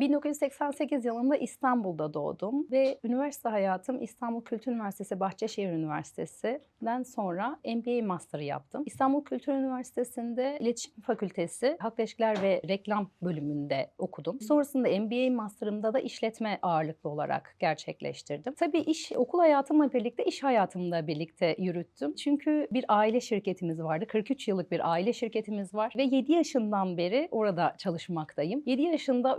1988 yılında İstanbul'da doğdum ve üniversite hayatım İstanbul Kültür Üniversitesi Bahçeşehir Üniversitesi'den sonra MBA Master yaptım. İstanbul Kültür Üniversitesi'nde İletişim Fakültesi Halk İlişkiler ve Reklam bölümünde okudum. Sonrasında MBA Master'ımda da işletme ağırlıklı olarak gerçekleştirdim. Tabii iş okul hayatımla birlikte iş hayatımı da birlikte yürüttüm. Çünkü bir aile şirketimiz vardı. 43 yıllık bir aile şirketimiz var ve 7 yaşından beri orada çalışmaktayım. 7 yaşında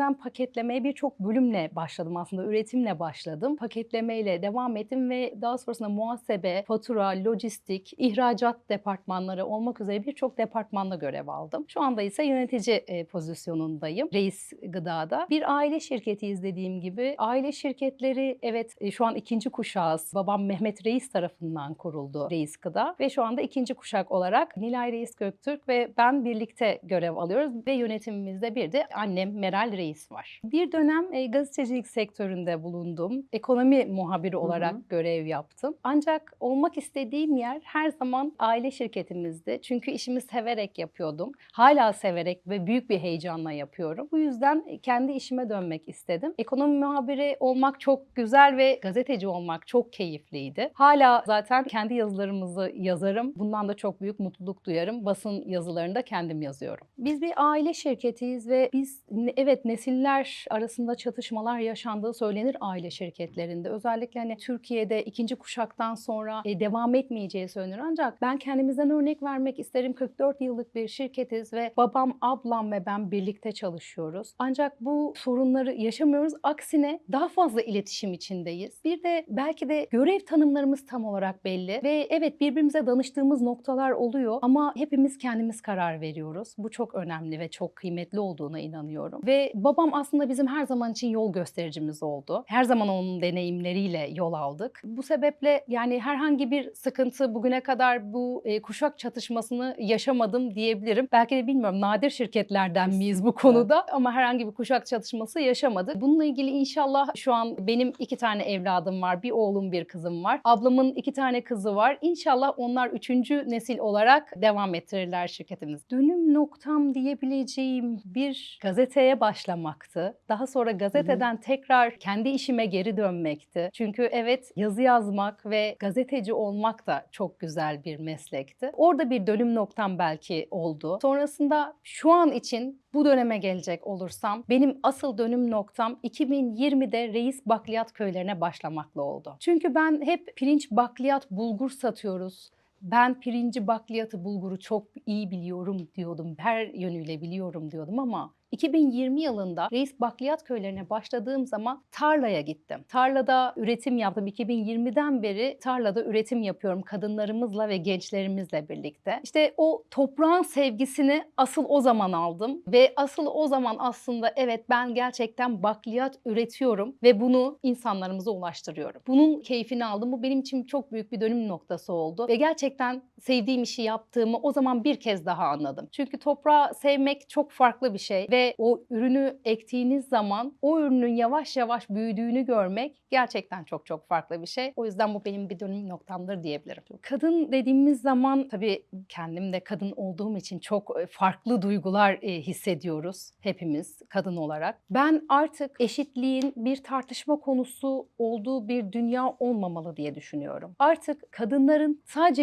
üretimden paketlemeye birçok bölümle başladım aslında. Üretimle başladım. Paketlemeyle devam ettim ve daha sonrasında muhasebe, fatura, lojistik, ihracat departmanları olmak üzere birçok departmanda görev aldım. Şu anda ise yönetici e, pozisyonundayım. Reis Gıda'da. Bir aile şirketiyiz dediğim gibi. Aile şirketleri evet e, şu an ikinci kuşağız. Babam Mehmet Reis tarafından kuruldu Reis Gıda ve şu anda ikinci kuşak olarak Nilay Reis Göktürk ve ben birlikte görev alıyoruz ve yönetimimizde bir de annem Meral Reis var. Bir dönem e, gazetecilik sektöründe bulundum. Ekonomi muhabiri olarak hı. görev yaptım. Ancak olmak istediğim yer her zaman aile şirketimizdi. Çünkü işimi severek yapıyordum. Hala severek ve büyük bir heyecanla yapıyorum. Bu yüzden kendi işime dönmek istedim. Ekonomi muhabiri olmak çok güzel ve gazeteci olmak çok keyifliydi. Hala zaten kendi yazılarımızı yazarım. Bundan da çok büyük mutluluk duyarım. Basın yazılarını da kendim yazıyorum. Biz bir aile şirketiyiz ve biz ne- evet nesiller arasında çatışmalar yaşandığı söylenir aile şirketlerinde. Özellikle hani Türkiye'de ikinci kuşaktan sonra e, devam etmeyeceği söylenir. Ancak ben kendimizden örnek vermek isterim. 44 yıllık bir şirketiz ve babam, ablam ve ben birlikte çalışıyoruz. Ancak bu sorunları yaşamıyoruz. Aksine daha fazla iletişim içindeyiz. Bir de belki de görev tanımlarımız tam olarak belli ve evet birbirimize danıştığımız noktalar oluyor ama hepimiz kendimiz karar veriyoruz. Bu çok önemli ve çok kıymetli olduğuna inanıyorum. Ve babam aslında bizim her zaman için yol göstericimiz oldu. Her zaman onun deneyimleriyle yol aldık. Bu sebeple yani herhangi bir sıkıntı bugüne kadar bu e, kuşak çatışmasını yaşamadım diyebilirim. Belki de bilmiyorum nadir şirketlerden miyiz bu konuda ama herhangi bir kuşak çatışması yaşamadık. Bununla ilgili inşallah şu an benim iki tane evladım var. Bir oğlum bir kızım var. Ablamın iki tane kızı var. İnşallah onlar üçüncü nesil olarak devam ettirirler şirketimiz. Dönüm noktam diyebileceğim bir gazeteye başlamaktı. Daha sonra gazeteden tekrar kendi işime geri dönmekti. Çünkü evet yazı yazmak ve gazeteci olmak da çok güzel bir meslekti. Orada bir dönüm noktam belki oldu. Sonrasında şu an için bu döneme gelecek olursam benim asıl dönüm noktam 2020'de Reis Bakliyat köylerine başlamakla oldu. Çünkü ben hep pirinç, bakliyat, bulgur satıyoruz. Ben pirinci, bakliyatı, bulguru çok iyi biliyorum diyordum. Her yönüyle biliyorum diyordum ama 2020 yılında Reis Bakliyat köylerine başladığım zaman tarlaya gittim. Tarlada üretim yaptım. 2020'den beri tarlada üretim yapıyorum kadınlarımızla ve gençlerimizle birlikte. İşte o toprağın sevgisini asıl o zaman aldım ve asıl o zaman aslında evet ben gerçekten bakliyat üretiyorum ve bunu insanlarımıza ulaştırıyorum. Bunun keyfini aldım. Bu benim için çok büyük bir dönüm noktası oldu ve gerçekten sevdiğim işi yaptığımı o zaman bir kez daha anladım. Çünkü toprağı sevmek çok farklı bir şey ve o ürünü ektiğiniz zaman o ürünün yavaş yavaş büyüdüğünü görmek gerçekten çok çok farklı bir şey. O yüzden bu benim bir dönüm noktamdır diyebilirim. Kadın dediğimiz zaman tabii kendim de kadın olduğum için çok e, farklı duygular e, hissediyoruz hepimiz kadın olarak. Ben artık eşitliğin bir tartışma konusu olduğu bir dünya olmamalı diye düşünüyorum. Artık kadınların sadece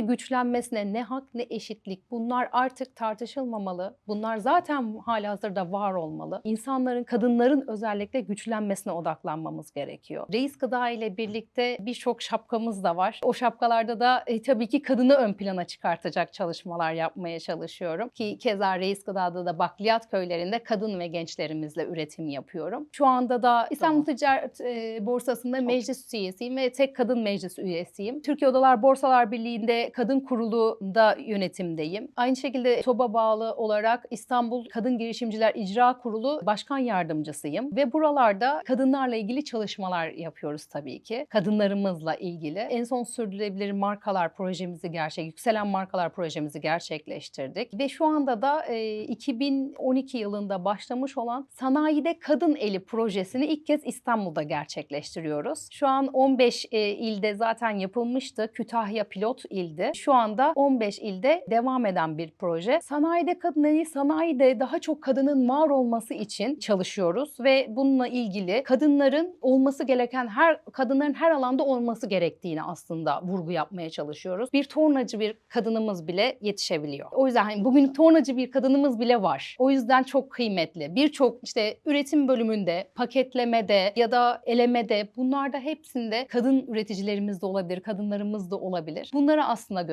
güçlenmesine ne hak ne eşitlik bunlar artık tartışılmamalı. Bunlar zaten halihazırda var olmalı. İnsanların, kadınların özellikle güçlenmesine odaklanmamız gerekiyor. Reis Gıda ile birlikte birçok şapkamız da var. O şapkalarda da e, tabii ki kadını ön plana çıkartacak çalışmalar yapmaya çalışıyorum. Ki keza Reis Gıda'da da bakliyat köylerinde kadın ve gençlerimizle üretim yapıyorum. Şu anda da İstanbul Ticaret e, Borsası'nda meclis üyesiyim ve tek kadın meclis üyesiyim. Türkiye Odalar Borsalar Birliği'nde kadın kurulunda yönetimdeyim. Aynı şekilde TOB'a bağlı olarak İstanbul Kadın Girişimciler İcra Kurulu Başkan Yardımcısıyım ve buralarda kadınlarla ilgili çalışmalar yapıyoruz tabii ki. Kadınlarımızla ilgili. En son sürdürülebilir markalar projemizi gerçek, yükselen markalar projemizi gerçekleştirdik ve şu anda da e, 2012 yılında başlamış olan Sanayide Kadın Eli projesini ilk kez İstanbul'da gerçekleştiriyoruz. Şu an 15 e, ilde zaten yapılmıştı. Kütahya pilot ildi. Şu anda 15 ilde devam eden bir proje. Sanayide kadın eli sanayide daha çok kadının var olması için çalışıyoruz ve bununla ilgili kadınların olması gereken her kadınların her alanda olması gerektiğini aslında vurgu yapmaya çalışıyoruz. Bir tornacı bir kadınımız bile yetişebiliyor. O yüzden hani bugün tornacı bir kadınımız bile var. O yüzden çok kıymetli. Birçok işte üretim bölümünde, paketlemede ya da elemede bunlarda hepsinde kadın üreticilerimiz de olabilir, kadınlarımız da olabilir. Bunları aslında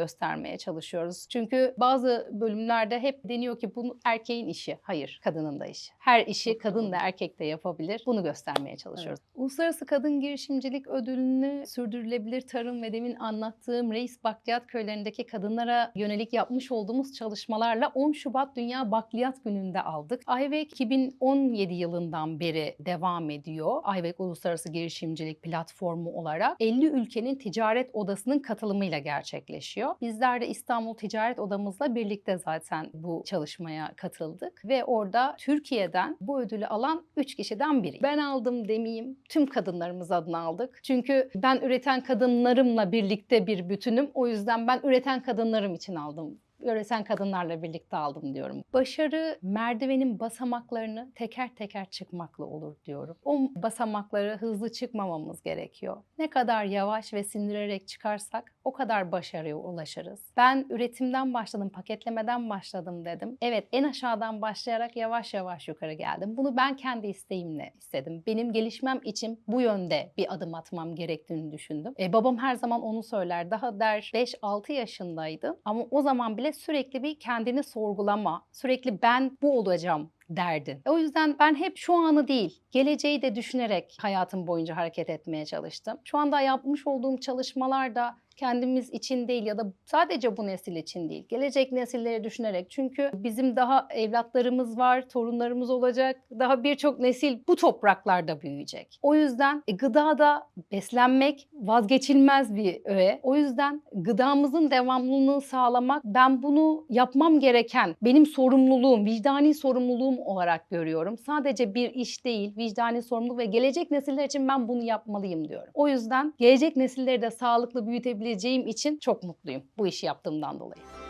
göstermeye çalışıyoruz. Çünkü bazı bölümlerde hep deniyor ki bu erkeğin işi. Hayır, kadının da işi. Her işi kadın da erkek de yapabilir. Bunu göstermeye çalışıyoruz. Uluslararası Kadın Girişimcilik Ödülünü sürdürülebilir tarım ve demin anlattığım Reis Bakliyat köylerindeki kadınlara yönelik yapmış olduğumuz çalışmalarla 10 Şubat Dünya Bakliyat Günü'nde aldık. Ayvek 2017 yılından beri devam ediyor. Ayvek Uluslararası Girişimcilik Platformu olarak 50 ülkenin ticaret odasının katılımıyla gerçekleşiyor. Bizler de İstanbul Ticaret Odamızla birlikte zaten bu çalışmaya katıldık ve orada Türkiye'den bu ödülü alan 3 kişiden biri. Ben aldım demeyeyim, tüm kadınlarımız adına aldık. Çünkü ben üreten kadınlarımla birlikte bir bütünüm. O yüzden ben üreten kadınlarım için aldım üreten kadınlarla birlikte aldım diyorum. Başarı merdivenin basamaklarını teker teker çıkmakla olur diyorum. O basamakları hızlı çıkmamamız gerekiyor. Ne kadar yavaş ve sindirerek çıkarsak o kadar başarıya ulaşırız. Ben üretimden başladım, paketlemeden başladım dedim. Evet en aşağıdan başlayarak yavaş yavaş yukarı geldim. Bunu ben kendi isteğimle istedim. Benim gelişmem için bu yönde bir adım atmam gerektiğini düşündüm. E, babam her zaman onu söyler. Daha der 5-6 yaşındaydım ama o zaman bile sürekli bir kendini sorgulama, sürekli ben bu olacağım derdin. O yüzden ben hep şu anı değil, geleceği de düşünerek hayatım boyunca hareket etmeye çalıştım. Şu anda yapmış olduğum çalışmalar da kendimiz için değil ya da sadece bu nesil için değil. Gelecek nesilleri düşünerek. Çünkü bizim daha evlatlarımız var, torunlarımız olacak. Daha birçok nesil bu topraklarda büyüyecek. O yüzden e, gıdada beslenmek vazgeçilmez bir öğe. O yüzden gıdamızın devamlılığını sağlamak ben bunu yapmam gereken benim sorumluluğum, vicdani sorumluluğum olarak görüyorum. Sadece bir iş değil, vicdani sorumluluk ve gelecek nesiller için ben bunu yapmalıyım diyorum. O yüzden gelecek nesilleri de sağlıklı büyütebileceğim için çok mutluyum bu işi yaptığımdan dolayı.